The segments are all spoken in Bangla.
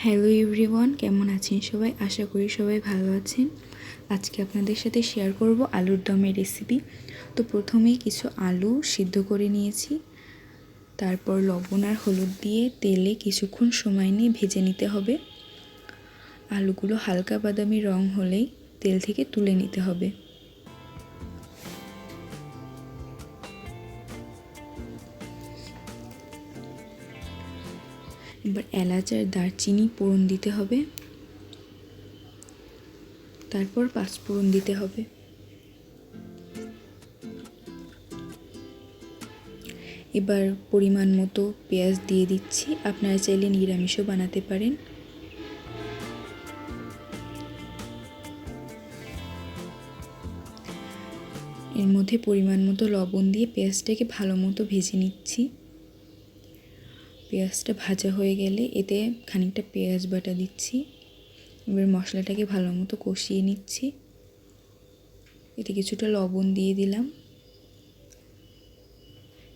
হ্যালো এভরিওয়ান কেমন আছেন সবাই? আশা করি সবাই ভালো আছেন। আজকে আপনাদের সাথে শেয়ার করব আলুর দমের রেসিপি তো প্রথমেই কিছু আলু সিদ্ধ করে নিয়েছি। তারপর লবণ আর হলুদ দিয়ে তেলে কিছুক্ষণ সময় নিয়ে ভেজে নিতে হবে। আলুগুলো হালকা বাদামি রং হলেই তেল থেকে তুলে নিতে হবে। এবার এলাচ আর দারচিনি ফোড়ন দিতে হবে। তারপর পাঁচফোড়ন দিতে হবে। এবার পরিমাণ মতো পেঁয়াজ দিয়ে দিচ্ছি। আপনারা চাইলে নিরামিষও বানাতে পারেন। এর মধ্যে পরিমাণ মতো লবণ দিয়ে পেঁয়াজটাকে ভালো মতো ভেজে নিচ্ছি। পেঁয়াজটা ভাজা হয়ে গেলে এতে খানিকটা পেঁয়াজ বাটা দিচ্ছি। এবার মশলাটাকে ভালো মতো কষিয়ে নিচ্ছি। এতে কিছুটা লবণ দিয়ে দিলাম।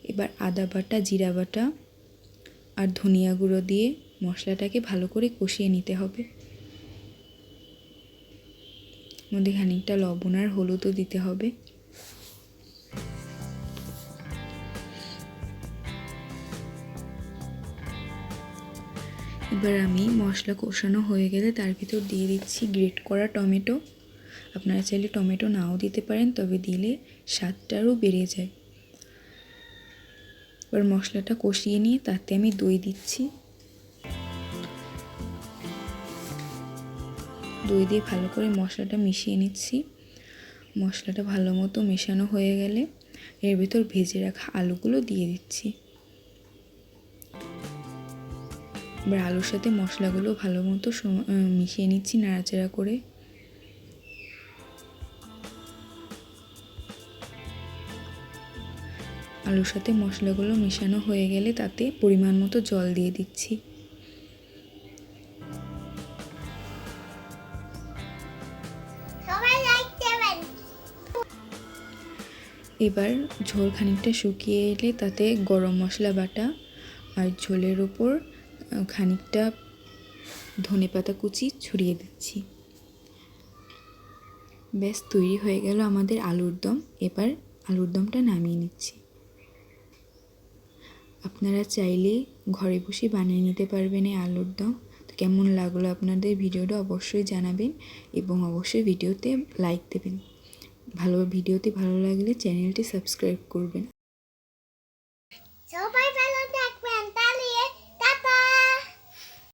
এবার আদা বাটা, জিরা বাটা আর ধনিয়া গুঁড়ো দিয়ে মশলাটাকে ভালো করে কষিয়ে নিতে হবে। মধ্যে খানিকটা লবণ আর হলুদও দিতে হবে। এবার আমি মশলা কষানো হয়ে গেলে তার ভিতর দিয়ে দিচ্ছি গ্রেট করা টমেটো। আপনারা চাইলে টমেটো নাও দিতে পারেন, তবে দিলে স্বাদটারও বেড়ে যায়। এবার মশলাটা কষিয়ে নিয়ে তাতে আমি দই দিচ্ছি। দই দিয়ে ভালো করে মশলাটা মিশিয়ে নিচ্ছি। মশলাটা ভালো মতো মেশানো হয়ে গেলে এর ভিতর ভেজে রাখা আলুগুলো দিয়ে দিচ্ছি। এবার আলুর সাথে মশলাগুলো ভালো মতো মিশিয়ে নিচ্ছি নাড়াচাড়া করে। আলুর সাথে মশলাগুলো মেশানো হয়ে গেলে তাতে পরিমাণ মতো জল দিয়ে দিচ্ছি। এবার ঝোল খানিকটা শুকিয়ে এলে তাতে গরম মশলা বাটা আর ঝোলের ওপর খানিকটা ধনে পাতা কুচি ছড়িয়ে দিচ্ছি। ব্যাস, তৈরি হয়ে গেল আমাদের আলুর দম। এবার আলুর দমটা নামিয়ে নিচ্ছি। আপনারা চাইলে ঘরে বসে বানিয়ে নিতে পারবেন এই আলুর দম। তো কেমন লাগল আপনাদের ভিডিওটা অবশ্যই জানাবেন এবং অবশ্যই ভিডিওতে লাইক দেবেন। ভালো, ভিডিওতে ভালো লাগলে চ্যানেলটি সাবস্ক্রাইব করবেন। সবাই